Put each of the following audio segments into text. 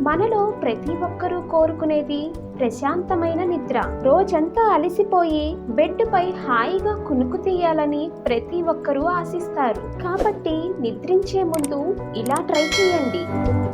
మనలో ప్రతి ఒక్కరూ కోరుకునేది ప్రశాంతమైన నిద్ర. రోజంతా అలసిపోయి బెడ్పై హాయిగా కునుకు తీయాలని ప్రతి ఒక్కరూ ఆశిస్తారు. కాబట్టి నిద్రించే ముందు ఇలా ట్రై చేయండి.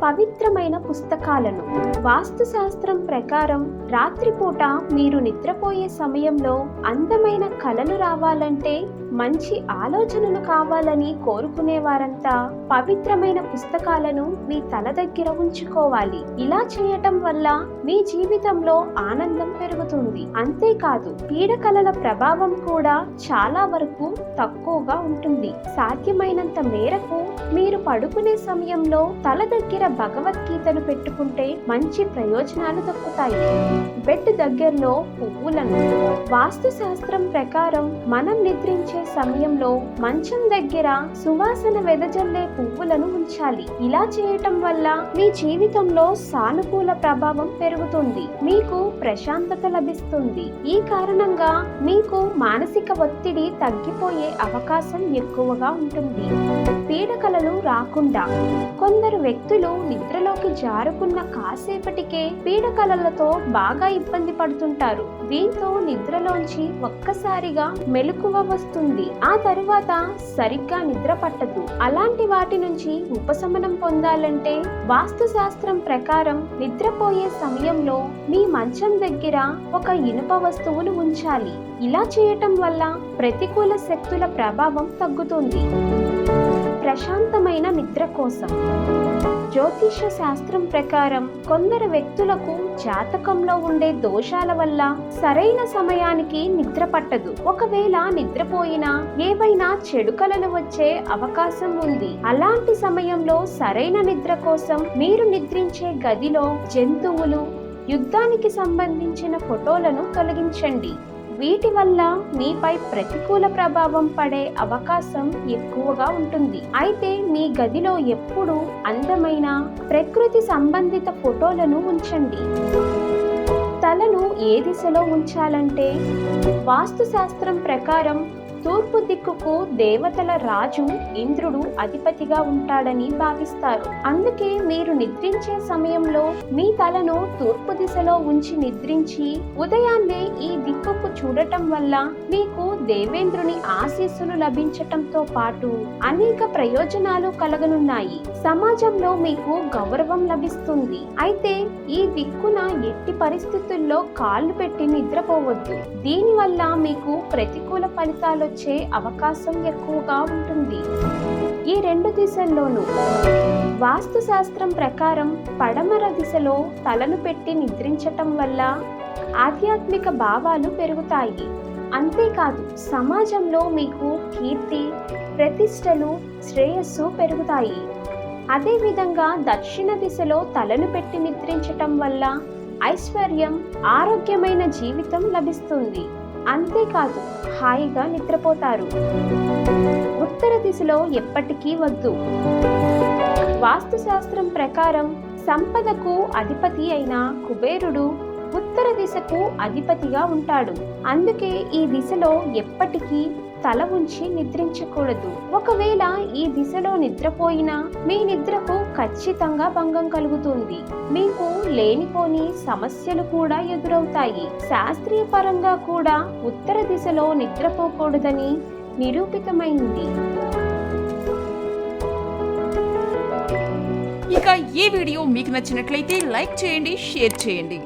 పవిత్రమైన పుస్తకాలను. వాస్తు శాస్త్రం ప్రకారం రాత్రిపూట మీరు నిద్రపోయే సమయంలో అందమైన కలలు రావాలంటే మంచి ఆలోచనలు కావాలని కోరుకునేవారంతా పవిత్రమైన పుస్తకాలను మీ తల దగ్గర ఉంచుకోవాలి. ఇలా చేయటం వల్ల మీ జీవితంలో ఆనందం పెరుగుతుంది. అంతేకాదు పీడకలల ప్రభావం కూడా చాలా వరకు తక్కువగా ఉంటుంది. సాధ్యమైనంత మేరకు మీరు పడుకునే సమయంలో తల దగ్గర భగవద్గీతను పెట్టుకుంటే మంచి ప్రయోజనాలు దక్కుతాయి. బెడ్ దగ్గరలో పువ్వులను వాస్తు శాస్త్రం ప్రకారం మనం నిద్రించే సమయంలో మంచం దగ్గర సువాసన వెదజల్లే పువ్వులను ఉంచాలి. ఇలా చేయటం వల్ల మీ జీవితంలో సానుకూల ప్రభావం పెరుగుతుంది. మీ మీకు ప్రశాంతత లభిస్తుంది. ఈ కారణంగా మీకు మానసిక ఒత్తిడి తగ్గిపోయే అవకాశం ఎక్కువగా ఉంటుంది. పీడకలలు రాకుండా కొందరు వ్యక్తులు నిద్రలోకి జారుకున్న కాసేపటికే పీడకలలతో బాగా ఇబ్బంది పడుతుంటారు. దీంతో నిద్రలోంచి ఒక్కసారిగా మెలకువ వస్తుంది. ఆ తరువాత సరిగ్గా నిద్ర పట్టదు. అలాంటి వాటి నుంచి ఉపశమనం పొందాలంటే వాస్తు శాస్త్రం ప్రకారం నిద్రపోయే సమయంలో మీ మంచం దగ్గర ఒక ఇనుప వస్తువును ఉంచాలి. ఇలా చేయటం వల్ల ప్రతికూల శక్తుల ప్రభావం తగ్గుతుంది. ప్రశాంతమైన నిద్ర కోసం. జ్యోతిష శాస్త్రం ప్రకారం కొందరు వ్యక్తులకు జాతకంలో ఉండే దోషాల వల్ల సరైన సమయానికి నిద్ర పట్టదు. ఒకవేళ నిద్రపోయినా ఏవైనా చెడు కలలు వచ్చే అవకాశం ఉంది. అలాంటి సమయంలో సరైన నిద్ర కోసం మీరు నిద్రించే గదిలో జంతువులు యుద్ధానికి సంబంధించిన ఫోటోలను తొలగించండి. వీటి వల్ల మీపై ప్రతికూల ప్రభావం పడే అవకాశం ఎక్కువగా ఉంటుంది. అయితే మీ గదిలో ఎప్పుడూ అందమైన ప్రకృతి సంబంధిత ఫోటోలను ఉంచండి. తలను ఏ దిశలో ఉంచాలంటే వాస్తు శాస్త్రం ప్రకారం తూర్పు దిక్కుకు దేవతల రాజు ఇంద్రుడు అధిపతిగా ఉంటాడని భావిస్తారు. అందుకే మీరు నిద్రించే సమయంలో మీ తలను తూర్పు దిశలో ఉంచి నిద్రించి ఉదయాన్నే ఈ దిక్కుకు చూడటం వల్ల మీకు దేవేంద్రుని ఆశీస్సులు లభించటంతో పాటు అనేక ప్రయోజనాలు కలగనున్నాయి. సమాజంలో మీకు గౌరవం లభిస్తుంది. అయితే ఈ దిక్కున ఎట్టి పరిస్థితుల్లో కాళ్ళు పెట్టి నిద్రపోవద్దు. దీనివల్ల మీకు ప్రతికూల ఫలితాలు వచ్చే అవకాశం ఎక్కువగా ఉంటుంది. ఈ రెండు దిశల్లోనూ వాస్తు శాస్త్రం ప్రకారం పడమర దిశలో తలను పెట్టి నిద్రించటం వల్ల ఆధ్యాత్మిక భావాలు పెరుగుతాయి. అంతేకాదు సమాజంలో మీకు కీర్తి ప్రతిష్టలు శ్రేయస్సు పెరుగుతాయి. అదేవిధంగా దక్షిణ దిశలో తలను పెట్టి నిద్రించటం వల్ల ఐశ్వర్యం ఆరోగ్యమైన జీవితం లభిస్తుంది. అంతేకాదు హాయిగా నిద్రపోతారు. ఉత్తర దిశలో ఎప్పటికీ వద్దు. వాస్తుశాస్త్రం ప్రకారం సంపదకు అధిపతి అయిన కుబేరుడు ఉత్తర దిశకు అధిపతిగా ఉంటాడు. అందుకే ఈ దిశలో ఎప్పటికీ తల ఉంచి నిద్రించకూడదు. ఒకవేళ ఈ దిశలో నిద్రపోయినా మీ నిద్రకు ఖచ్చితంగా భంగం కలుగుతుంది. మీకు లేనిపోని సమస్యలు కూడా ఎదురవుతాయి. శాస్త్రీయ పరంగా కూడా ఉత్తర దిశలో నిద్రపోకూడదని నిరూపితమైంది. ఇక ఈ వీడియో మీకు నచ్చినట్లయితే లైక్ చేయండి షేర్ చేయండి.